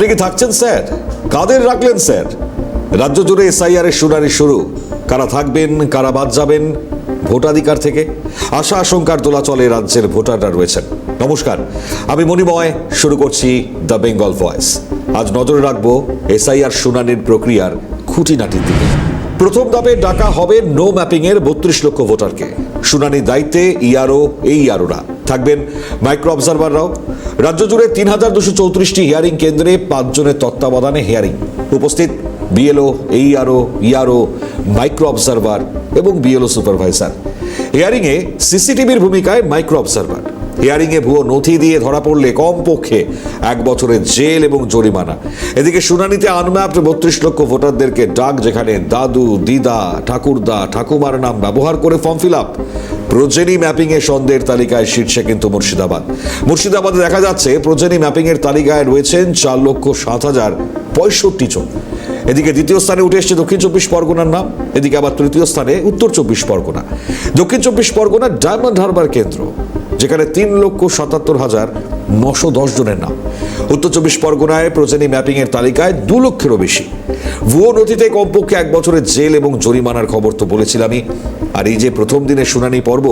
আপনি কি থাকছেন, স্যার? কাদের রাখলেন, স্যার? রাজ্য জুড়ে এসআইআর এর শুনানি শুরু। কারা থাকবেন, কারা বাদ যাবেন, ভোটাধিকার থেকে? আশা আশঙ্কার দোলাচলে রাজ্যের ভোটাররা রয়েছেন। নমস্কার, আমি মণিময়, শুরু করছি দ্য বেঙ্গল ভয়েস। আজ নজরে রাখব এসআইআর শুনানির প্রক্রিয়ার খুঁটিনাটির দিকে। প্রথম ধাপে ডাকা হবে নো ম্যাপিং এর বত্রিশ লক্ষ ভোটারকে। শুনানির দায়িত্বে ইআরও এই ইআরওরা থাকবেন মাইক্রো অবজারভাররাও। রাজ্য জুড়ে তিন হাজার দুশো চৌত্রিশটি হিয়ারিং কেন্দ্রে পাঁচজনের তত্ত্বাবধানে হিয়ারিং উপস্থিত BLO AERO ERO micro observer এবং বিএলও সুপারভাইজার। হিয়ারিংয়ে সিসিটিভির ভূমিকায় মাইক্রো অবজারভার। হিয়ারিংয়ে ভুয়ো নথি দিয়ে ধরা পড়লে কমপক্ষে এক বছরের জেল এবং জরিমানা। এদিকে শুনানিতে আনম্যাপড বত্রিশ লক্ষ ভোটারদেরকে ডাক, যেখানে দাদু, দিদা, ঠাকুরদা, ঠাকুমার নাম ব্যবহার করে ফর্ম ফিল আপ। প্রজেনি ম্যাপিংয়ে সন্দেহের তালিকায় শীর্ষে কিন্তু মুর্শিদাবাদ। মুর্শিদাবাদে দেখা যাচ্ছে, প্রজেনি ম্যাপিংয়ের তালিকায় রয়েছেন চার লক্ষ সাত হাজার পঁয়ষট্টি জন। এদিকে দ্বিতীয় স্থানে উঠে এসছে দক্ষিণ চব্বিশ পরগনার নাম, এদিকে আবার তৃতীয় স্থানে উত্তর চব্বিশ পরগনা। দক্ষিণ চব্বিশ পরগনা ডায়মন্ড হারবার কেন্দ্র। যেখানে তিন লক্ষ সাতাত্তর হাজার নশো দশ জনের নাম। উত্তর চব্বিশ পরগনায় প্রজেনি ম্যাপিং এর তালিকায় দু লক্ষেরও বেশি। ভুয়ো নথিতে কমপক্ষে এক বছরের জেল এবং জরিমানার খবর তো বলেছিলামই আর এই যে প্রথম দিনের শুনানি পর্ব,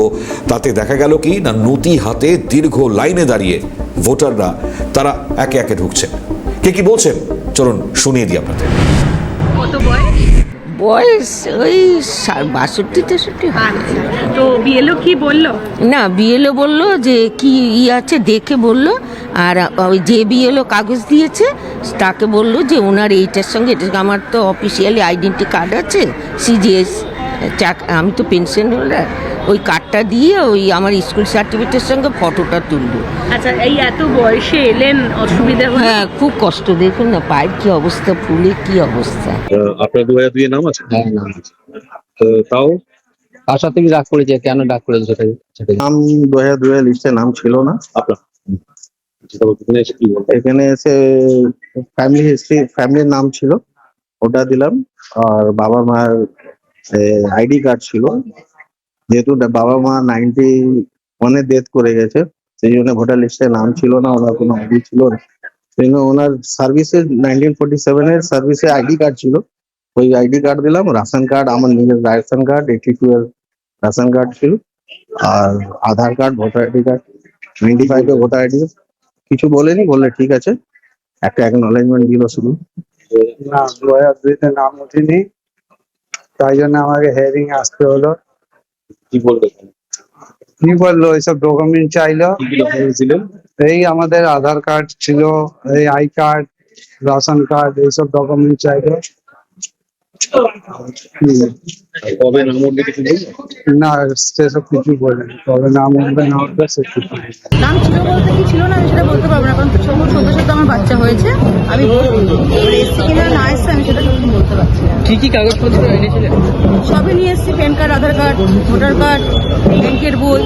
তাতে দেখা গেল কি না নথি হাতে দীর্ঘ লাইনে দাঁড়িয়ে ভোটাররা তারা একে একে ঢুকছেন। কে কি বলছেন? চলুন শুনিয়ে দিই আপনাদের। বয়স ওই বাষট্টি তেষট্টি। আচ্ছা তো বিএলও কি বলল না বিএলও বলল যে কি ই আছে দেখে বলল আর ওই যে বিএলও কাগজ দিয়েছে তাকে বলল যে ওনার এইটার সঙ্গে এটা আমার তো অফিসিয়ালি আইডেন্টি কার্ড আছে সিজিএস আমি তো পেনশন হোল্ডার ওই কার্ডটা দিয়ে ওই আমার স্কুল সার্টিফিকেটের সঙ্গে ফটোটা তুললো। আচ্ছা এই এত বয়সে এলেন অসুবিধা হলো? হ্যাঁ খুব কষ্ট। দেখুন না পায়ের কি অবস্থা ফুলে কি অবস্থা। আপনার দু হাজার দুইয়ের নাম আছে? হ্যাঁ নাম আছে। তো তাও? বাসা থেকে ডাক করেছে? কেন ডাক করেছে সেটাই নাম দু হাজার দুই লিস্টে নাম ছিল না। আপনার? এখানে এসে ফ্যামিলি হিস্ট্রি ফ্যামিলির নাম ছিল ওটা দিলাম। আর বাবা মার আইডি কার্ড ছিল। যেহেতু বাবা মা নাইনটি ওয়ানে ডেথ করে গেছে, সেই জন্য ভোটার লিস্টে নাম ছিল না, ওনার কোনো আইডি ছিল না। সেই জন্য ওনার সার্ভিসে নাইনটিন ফোর্টি সেভেনের সার্ভিসে আইডি কার্ড ছিল। ওই আইডি কার্ড দিলাম রাশন কার্ড আমার নিজের রেশন কার্ড এইটি টু এর রেশন কার্ড ছিল। আর Aadhaar card voter ID card ninety ফাইভে ভোটার আইডি কিছু বলেনি, বললে ঠিক আছে। একটা অ্যাকনলেজমেন্ট দিল শুধু। না দু হাজার দুইতে নাম ওঠেনি। তাই জন্য আমাকে হেয়ারিং আসতে হলো। কি বলল? এইসব ডকুমেন্ট চাইলো। দিলেন এই আমাদের আধার কার্ড ছিল এই আই কার্ড রেশন কার্ড এইসব ডকুমেন্ট চাইলো। কবে নাম উঠবে কিছু না সেসব কিছু বলেনি তবে নাম উঠবে না উঠবে সে কিছু নাম ছিল বলতে কি ছিল না আমি সেটা বলতে পারব না কারণ সদ্য সদ্য আমার বাচ্চা হয়েছে। আমি এসছি কিনা না এসছে আমি সেটা কিন্তু বলতে পারছি না। কি কি কাগজপত্র এনেছিলেন সবই নিয়ে এসছি PAN card Aadhaar card voter card ব্যাংকের বই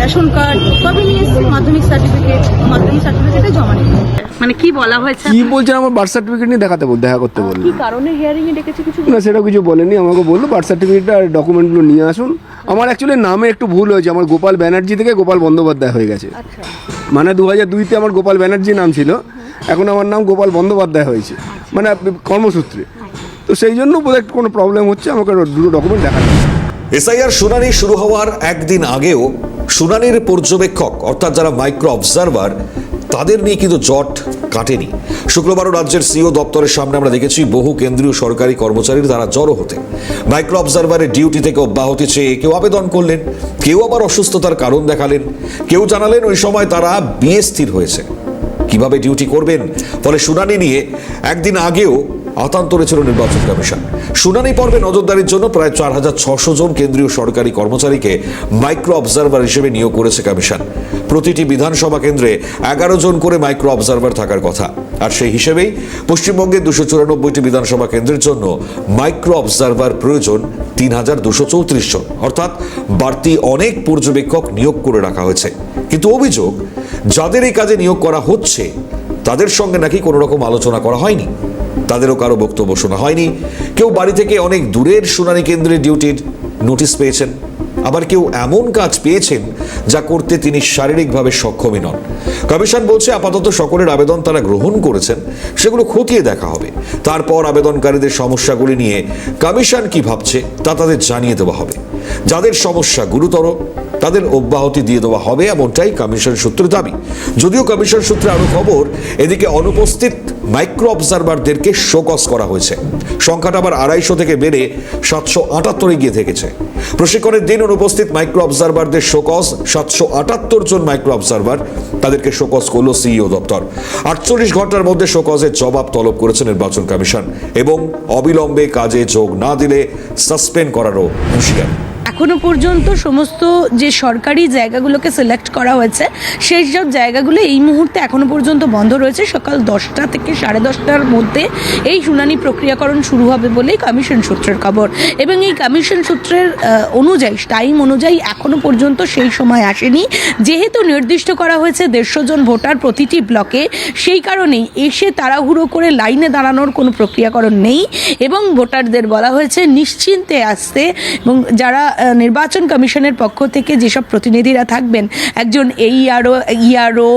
রেশন কার্ড সবই নিয়ে এসছি মাধ্যমিক সার্টিফিকেট মাধ্যমিক সার্টিফিকেটে জমা নিয়ে মানে কি বলা হয়েছে? কি বলছেন? আমার বার্থ সার্টিফিকেট নিয়ে দেখাতে বল দেখা করতে বলল কি কারণে হিয়ারিং এ ডেকেছে? কিছু না সেটা কিছু বলেনি আমাকে বলল বার্থ সার্টিফিকেট আর ডকুমেন্টগুলো নিয়ে আসুন। আমার অ্যাকচুয়ালি নামে একটু ভুল হয়েছে আমার গোপাল ব্যানার্জি থেকে গোপাল বন্দ্যোপাধ্যায় হয়ে গেছে। আচ্ছা। মানে দু হাজার দুইতে আমার গোপাল ব্যানার্জি নাম ছিল এখন আমার নাম গোপাল বন্দ্যোপাধ্যায় হয়েছে মানে কর্মসূত্রে। তো সেই জন্য বোধহয় কোনো প্রবলেম হচ্ছে আমাকে দুটো ডকুমেন্ট দেখাতে হবে। এসআইআর শুনানি শুরু হওয়ার একদিন আগেও শুনানির পর্যবেক্ষক অর্থাৎ যারা মাইক্রো অবজারভার তাদের নিয়ে কিন্তু জট কাটেনি। শুক্রবারও রাজ্যের সিও দপ্তরের সামনে আমরা দেখেছি বহু কেন্দ্রীয় সরকারি কর্মচারীর তারা জড়ো হতে। মাইক্রো অবজারভারের ডিউটি থেকে অব্যাহতি চেয়ে কেউ আবেদন করলেন, কেউ আবার অসুস্থতার কারণ দেখালেন, কেউ জানালেন ওই সময় তারা বিয়ে স্থির হয়েছে। কীভাবে ডিউটি করবেন? ফলে শুনানি নিয়ে একদিন আগেও আতান্তরে ছিল নির্বাচন কমিশন। শুনানি পর্বে নজরদারির জন্য প্রায় চার হাজার ছশো জন কেন্দ্রীয় সরকারি কর্মচারীকে মাইক্রো অবজারভার হিসেবে নিয়োগ করেছে কমিশন। প্রতিটি বিধানসভা কেন্দ্রে এগারো জন করে মাইক্রো অবজারভার থাকার কথা। আর সেই হিসেবেই পশ্চিমবঙ্গের দুশো চুরানব্বইটি বিধানসভা কেন্দ্রের জন্য মাইক্রো অবজারভার প্রয়োজন তিন হাজার দুশো চৌত্রিশ জন। অর্থাৎ বাড়তি অনেক পর্যবেক্ষক নিয়োগ করে রাখা হয়েছে। কিন্তু অভিযোগ, যাদের এই কাজে নিয়োগ করা হচ্ছে, তাদের সঙ্গে নাকি কোনো রকম আলোচনা করা হয়নি? তাদেরও কারও বক্তব্য শোনা হয়নি। কেউ বাড়ি থেকে অনেক দূরের শুনানি কেন্দ্রে ডিউটির নোটিশ পেয়েছেন। আবার কেউ এমন কাজ পেয়েছেন যা করতে তিনি শারীরিকভাবে সক্ষমই নন। কমিশন বলছে আপাতত সকলের আবেদন তারা গ্রহণ করেছেন, সেগুলো খতিয়ে দেখা হবে। তারপর আবেদনকারীদের সমস্যাগুলি নিয়ে কমিশন কি ভাবছে তা তাদের জানিয়ে দেওয়া হবে। যাদের সমস্যা গুরুতর তাদের অব্যাহতি দিয়ে দেওয়া হবে এমনটাই কমিশন সূত্রে দাবি। যদিও কমিশন সূত্রে আরও খবর, এদিকে অনুপস্থিত মাইক্রো অবজারভারদেরকে শোকস করা হয়েছে। সংখ্যাটা আবার আড়াইশো থেকে বেড়ে সাতশো আটাত্তরে গিয়ে থেকেছে। প্রশিক্ষণের দিন অনুপস্থিত মাইক্রো অবজারভারদের শোকস সাতশো আটাত্তর জন মাইক্রো অবজারভার তাদেরকে শোকস করল সিইও দপ্তর। আটচল্লিশ ঘণ্টার মধ্যে শোকসের জবাব তলব করেছে নির্বাচন কমিশন এবং অবিলম্বে কাজে যোগ না দিলে সাসপেন্ড করারও হুঁশিয়ারি। এখনও পর্যন্ত সমস্ত যে সরকারি জায়গাগুলোকে সিলেক্ট করা হয়েছে, সেই সব জায়গাগুলো এই মুহূর্তে এখনও পর্যন্ত বন্ধ রয়েছে। সকাল দশটা থেকে সাড়ে দশটার মধ্যে এই শুনানি প্রক্রিয়াকরণ শুরু হবে বলেই কমিশন সূত্রের খবর। এবং এই কমিশন সূত্রের অনুযায়ী টাইম অনুযায়ী এখনও পর্যন্ত সেই সময় আসেনি। যেহেতু নির্দিষ্ট করা হয়েছে দেড়শো জন ভোটার প্রতিটি ব্লকে, সেই কারণেই এসে তাড়াহুড়ো করে লাইনে দাঁড়ানোর কোনো প্রক্রিয়াকরণ নেই। এবং ভোটারদের বলা হয়েছে, নিশ্চিন্তে আসতে এবং যারা নির্বাচন কমিশনের পক্ষ থেকে যেসব প্রতিনিধিরা থাকবেন, একজন AERO ERO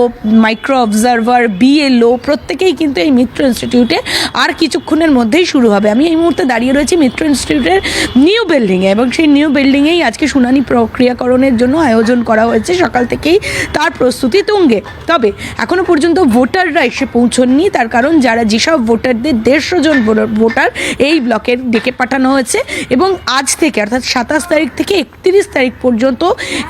micro observer BLO প্রত্যেকেই কিন্তু এই মিত্র ইনস্টিটিউটে আর কিছুক্ষণের মধ্যেই শুরু হবে। আমি এই মুহূর্তে দাঁড়িয়ে রয়েছি মিত্র ইনস্টিটিউটের নিউ বিল্ডিংয়ে এবং সেই নিউ বিল্ডিংয়েই আজকে শুনানি প্রক্রিয়াকরণের জন্য আয়োজন করা হয়েছে। সকাল থেকেই তার প্রস্তুতি তুঙ্গে। তবে এখনও পর্যন্ত ভোটাররা এসে পৌঁছননি। তার কারণ যারা যেসব ভোটারদের দেড়শো জন ভোটার এই ব্লকের ডেকে পাঠানো হয়েছে এবং আজ থেকে, অর্থাৎ সাতাশ তারিখ থেকে একত্রিশ তারিখ পর্যন্ত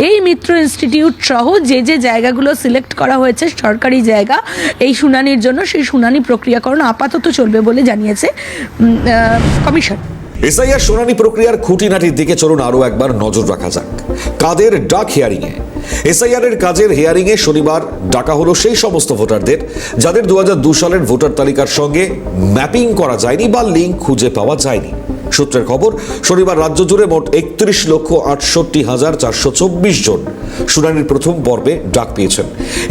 এই মিত্র ইনস্টিটিউট সহ যে যে জায়গাগুলো সিলেক্ট করা হয়েছে সরকারি জায়গা, এই শুনানির জন্য সেই শুনানি প্রক্রিয়াকরণ আপাতত চলবে বলে জানিয়েছে কমিশন। এসআইআর শুনানি প্রক্রিয়ার খুঁটিনাটির দিকে চলুন আরও একবার নজর রাখা যাক। কাদের ডাক হিয়ারিং এ এসআইআর এর কাজের হিয়ারিং এ শনিবার ডাকা হলো সেই সমস্ত ভোটারদের, যাদের দু সালের ভোটার তালিকার সঙ্গে ম্যাপিং করা যায়নি বা লিঙ্ক খুঁজে পাওয়া যায়নি। সূত্রের খবর, শনিবার রাজ্য জুড়ে মোট একত্রিশ লক্ষ আটষট্টি হাজার চারশো চব্বিশ জন শুনানির প্রথম পর্বে ডাক পেয়েছেন।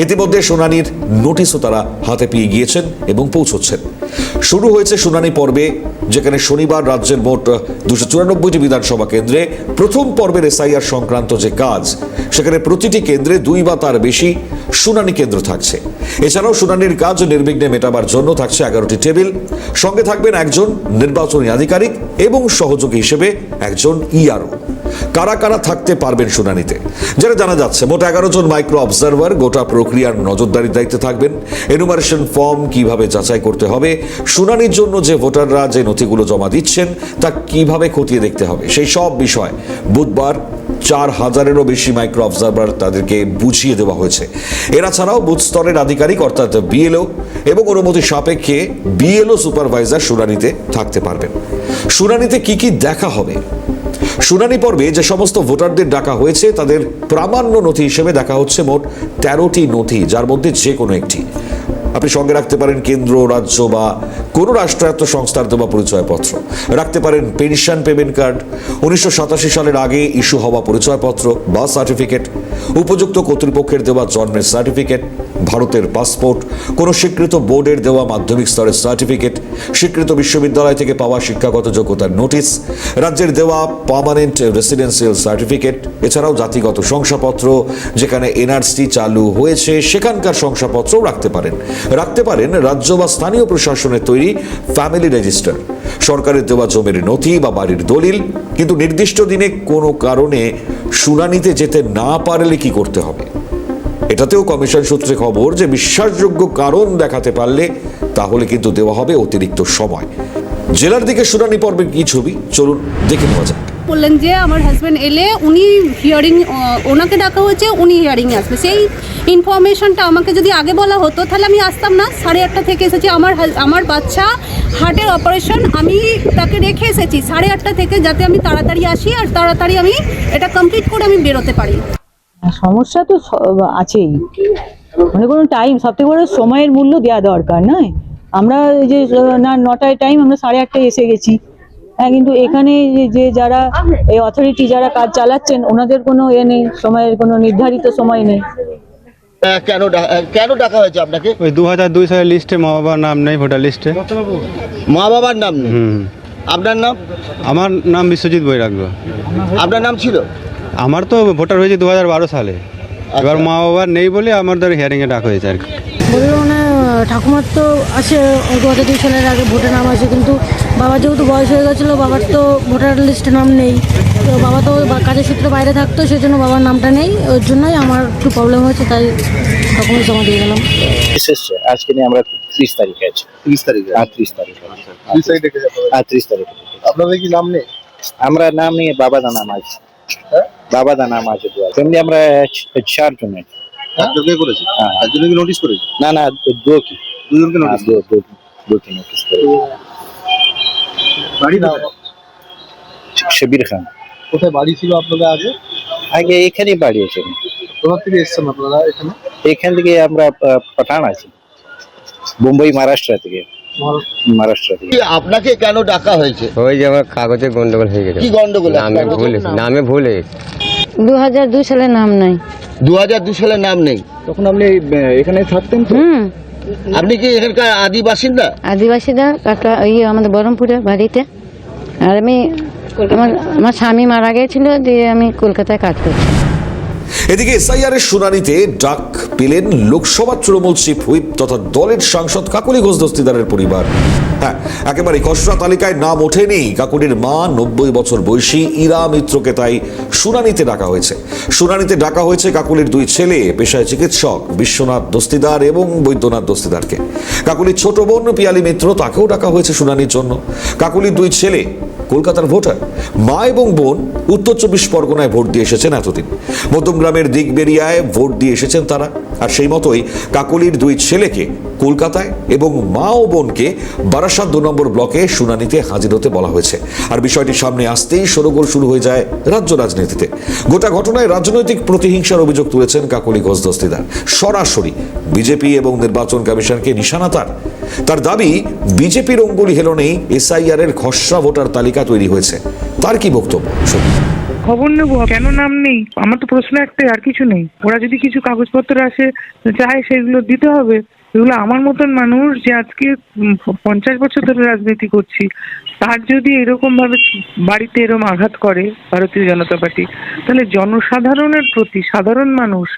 ইতিমধ্যে শুনানির নোটিশও তারা হাতে পেয়ে গিয়েছেন এবং পৌঁছচ্ছেন। শুরু হয়েছে শুনানি পর্বে, যেখানে শনিবার রাজ্যের মোট দুশো চুরানব্বইটি বিধানসভা কেন্দ্রে প্রথম পর্বের এসআইআর সংক্রান্ত যে কাজ, সেখানে প্রতিটি কেন্দ্রে দুই বা তার বেশি শুনানি কেন্দ্র থাকছে। এছাড়াও শুনানির কাজ নির্বিঘ্নে মেটাবার জন্য থাকছে এগারোটি টেবিল। সঙ্গে থাকবেন একজন নির্বাচনী আধিকারিক এবং সহযোগী হিসেবে একজন ইআরও কারা কারা থাকতে পারবেন শুনানিতে? যেটা জানা যাচ্ছে, মোট এগারো জন মাইক্রো অবজারভার গোটা প্রক্রিয়ার নজরদারির দায়িত্বে থাকবেন। এনুমারেশন ফর্ম কীভাবে যাচাই করতে হবে, শুনানির জন্য যে ভোটাররা যে নথিগুলো জমা দিচ্ছেন, তা কীভাবে খতিয়ে দেখতে হবে, সেই সব বিষয় বুধবার চার হাজারেরও বেশি মাইক্রো অবজারভার তাদেরকে বুঝিয়ে দেওয়া হয়েছে। এরা ছাড়াও বুথ স্তরের আধিকারিক, অর্থাৎ বিএলও এবং অনুমতি সাপেক্ষে বিএলও সুপারভাইজার শুনানিতে থাকতে পারবেন। শুনানিতে কি কি দেখা হবে? শুনানি পর্বে যে সমস্ত ভোটারদের ডাকা হয়েছে, তাদের প্রামাণ্য নথি হিসেবে দেখা হচ্ছে মোট তেরোটি নথি, যার মধ্যে যে কোনো একটি। আপনি সঙ্গে রাখতে পারেন কেন্দ্র, রাজ্য বা কোনো রাষ্ট্রায়ত্ত সংস্থার দেওয়া পরিচয়পত্র। রাখতে পারেন পেনশন পেমেন্ট কার্ড, উনিশশো সাতাশি সালের আগে ইস্যু হওয়া পরিচয়পত্র বা সার্টিফিকেট, উপযুক্ত কর্তৃপক্ষের দেওয়া জন্মের সার্টিফিকেট, ভারতের পাসপোর্ট, কোনো স্বীকৃত বোর্ডের দেওয়া মাধ্যমিক স্তরের সার্টিফিকেট, স্বীকৃত বিশ্ববিদ্যালয় থেকে পাওয়া শিক্ষাগত যোগ্যতার নোটিশ, রাজ্যের দেওয়া পার্মানেন্ট রেসিডেন্সিয়াল সার্টিফিকেট এছাড়াও জাতিগত শংসাপত্র, যেখানে এনআরসি চালু হয়েছে, সেখানকার শংসাপত্রও রাখতে পারেন। রাখতে পারেন রাজ্য বা স্থানীয় প্রশাসনের তৈরি ফ্যামিলি রেজিস্টার সরকারের দেওয়া জমির নথি বা বাড়ির দলিল, কিন্তু নির্দিষ্ট দিনে কোনো কারণে শুনানিতে যেতে না পারলে কি করতে হবে? এটাতেও কমিশন সূত্রে খবর যে বিশ্বাসযোগ্য কারণ দেখাতে পারলে তাহলে কিন্তু দেওয়া হবে অতিরিক্ত সময়। জেলার দিকে শুনানি পর্বে কি ছবি? চলুন দেখে নেওয়া যাক। বললেন যে আমার হাজব্যান্ড এলে উনি হিয়ারিং ওনাকে ডাকা হয়েছে, উনি হিয়ারিংয়ে আসবে। সেই ইনফরমেশনটা আমাকে যদি আগে বলা হতো, তাহলে আমি আসতাম না। সাড়ে আটটা থেকে এসেছি আমার আমার বাচ্চা। হার্টের অপারেশন আমি তাকে রেখে এসেছি। সাড়ে আটটা থেকে যাতে আমি তাড়াতাড়ি আসি আর তাড়াতাড়ি আমি এটা কমপ্লিট করে আমি বেরোতে পারি। সমস্যা তো আছেই। মানে কোনো টাইম সব থেকে বড় সময়ের মূল্য দেওয়া দরকার, নয়? আমরা যে, না, নটায় টাইম আমরা সাড়ে আটটায় এসে গেছি। হ্যাঁ কিন্তু এখানে যে যারা, এই অথরিটি যারা কাজ চালাচ্ছেন, ওনাদের কোনো এ নেই, সময়ের কোনো নির্ধারিত সময় নেই। কেন কেন ডাকা হয়েছে আপনাকে? ওই দু হাজার দুই সালের লিস্টে মা বাবার নাম নেই ভোটার লিস্টে। মা বাবার নাম নেই? হুম। আপনার নাম? আমার নাম বিশ্বজিৎ বৈরাগ্য। আপনার নাম ছিল? আমার তো ভোটার হয়েছে দু হাজার বারো সালে। এবার মা বাবার নেই বলে আমাদের হিয়ারিংয়ে ডাক হয়েছে আর কি। বলল না ঠাকুমার তো আছে দু হাজার দুই সালের আগে ভোটের নাম আছে কিন্তু বাবা যেহেতু বয়স হয়ে গেছিল বাবার তো ভোটার লিস্টে নাম নেই। তো বাবা তো বা- কাজের সূত্রে বাইরে থাকতো সেই জন্য বাবার নামটা নেই ওর জন্যই আমার একটু প্রবলেম হয়েছে তাই ডকুমেন্টস জমা দিয়ে গেলাম এসেছে আজকে নিয়ে আমরা ত্রিশ তারিখে আছি। ত্রিশ তারিখে? আর ত্রিশ তারিখে। আর ত্রিশ তারিখে আপনাদের কি নাম নেই? আমরা নাম নিয়ে বাবা দা নাম আছে বাবা দা নাম আছে ফ্যামিলি আমরা ছ- চার জন করেছে? একজনে নোটিশ করেছে? না না দু কি দুজনকে নোটিশ দু দু দুটি নোটিশ করে বাড়ি শবির খান কোথায় বাড়ি ছিল আপনাদের আগে? আগে এখানেই বাড়ি আছে। কোথা থেকে এসছেন আপনারা এখানে? এখান থেকে আমরা পাঠান আছি। মুম্বাই মহারাষ্ট্র থেকে। মহারাষ্ট্র। থেকে। আপনাকে কেন ডাকা হয়েছে? ওই যে আমার কাগজে গন্ডগোল হয়ে গেছে। কি গন্ডগোল? নামে ভুল নামে ভুল হয়ে গেছে দু হাজার দুই সালে নাম নাই। দু হাজার দু সালে নাম নেই। তখন আপনি এখানে থাকতেন তো? হুম। আপনি কি এখানকার আদি বাসিন্দা আদিবাসীরা কাকা ইয়ে আমাদের বহরমপুরের বাড়িতে। আর আমি আমার আমার স্বামী মারা গেছিল দিয়ে আমি কলকাতায় কাজ করছি। এদিকে এসআইআর এর শুনানিতে ডাক পেলেন লোকসভা তৃণমূল চিফ হুইপ তথা দলের সাংসদ কাকুলি ঘোষ দস্তিদারের পরিবার। হ্যাঁ একেবারে খসড়া তালিকায় নাম ওঠেনি কাকুলির মা, নব্বই বছর বয়সী ইরা মিত্রকে তাই শুনানিতে ডাকা হয়েছে। শুনানিতে ডাকা হয়েছে কাকুলির দুই ছেলে, পেশায় চিকিৎসক, বিশ্বনাথ দস্তিদার এবং বৈদ্যনাথ দস্তিদারকে। কাকুলির ছোট বোন পিয়ালি মিত্র, তাকেও ডাকা হয়েছে শুনানির জন্য। কাকুলির দুই ছেলে কলকাতার ভোটার মা এবং বোন উত্তর চব্বিশ পরগনায় ভোট দিয়ে এসেছেন এতদিন। মধ্যমগ্রামের দিগবেরিয়ায় ভোট দিয়ে এসেছেন তারা। আর সেই মতোই কাকলির দুই ছেলেকে কলকাতায় এবং মা ও বোনকে বারাসাত দু নম্বর ব্লকে শুনানিতে হাজির হতে বলা হয়েছে। আর বিষয়টি সামনে আসতেই সরগোল শুরু হয়ে যায় রাজ্য রাজনীতিতে। গোটা ঘটনায় রাজনৈতিক প্রতিহিংসার অভিযোগ তুলেছেন কাকলি ঘোষ দস্তিদার। সরাসরি বিজেপি এবং নির্বাচন কমিশনকে নিশানা তার। তার দাবি, বিজেপির অঙ্গুলি হেলনেই এসআইআর এর খসড়া ভোটার তালিকা তৈরি হয়েছে। তার কি বক্তব্য? খবর নেব, কেন নাম নেই? আমার তো প্রশ্ন একটাই, আর কিছু নেই। ওরা যদি কিছু কাগজপত্র আসে, চায় সেগুলো দিতে হবে। এগুলো আমার মতন মানুষ যে আজকে পঞ্চাশ বছর ধরে রাজনীতি করছি। তার যদি এরকম ভাবে বাড়িতে এরকম আঘাত করে ভারতীয় জনতা পার্টি, তাহলে জনসাধারণের প্রতি সাধারণ মানুষ,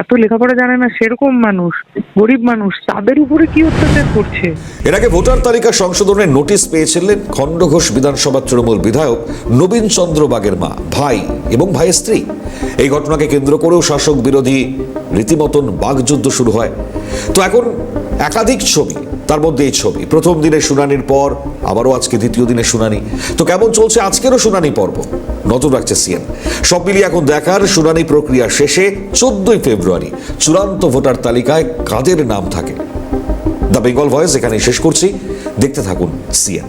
এত লেখাপড়া জানে না সেরকম মানুষ, গরিব মানুষ, তাদের উপরে কি অত্যাচার করছে? এর আগে ভোটার তালিকা সংশোধনের নোটিশ পেয়েছিলেন খণ্ডঘোষ বিধানসভা তৃণমূল বিধায়ক নবীন চন্দ্র বাগের মা, ভাই এবং ভাইয়ের স্ত্রী। এই ঘটনাকে কেন্দ্র করেও শাসক বিরোধী রীতিমতন বাগযুদ্ধ শুরু হয়। তো এখন একাধিক ছবি তার মধ্যে এই ছবি। প্রথম দিনের শুনানির পর, আবারও আজকে দ্বিতীয় দিনের শুনানি। তো কেমন চলছে আজকেরও শুনানি পর্ব? নজর রাখছে সিএম সব মিলিয়ে এখন দেখার শুনানি প্রক্রিয়া শেষে চোদ্দই ফেব্রুয়ারি, চূড়ান্ত ভোটার তালিকায় কাদের নাম থাকে? দ্য বেঙ্গল ভয়েস এখানে শেষ করছি। দেখতে থাকুন সিএন।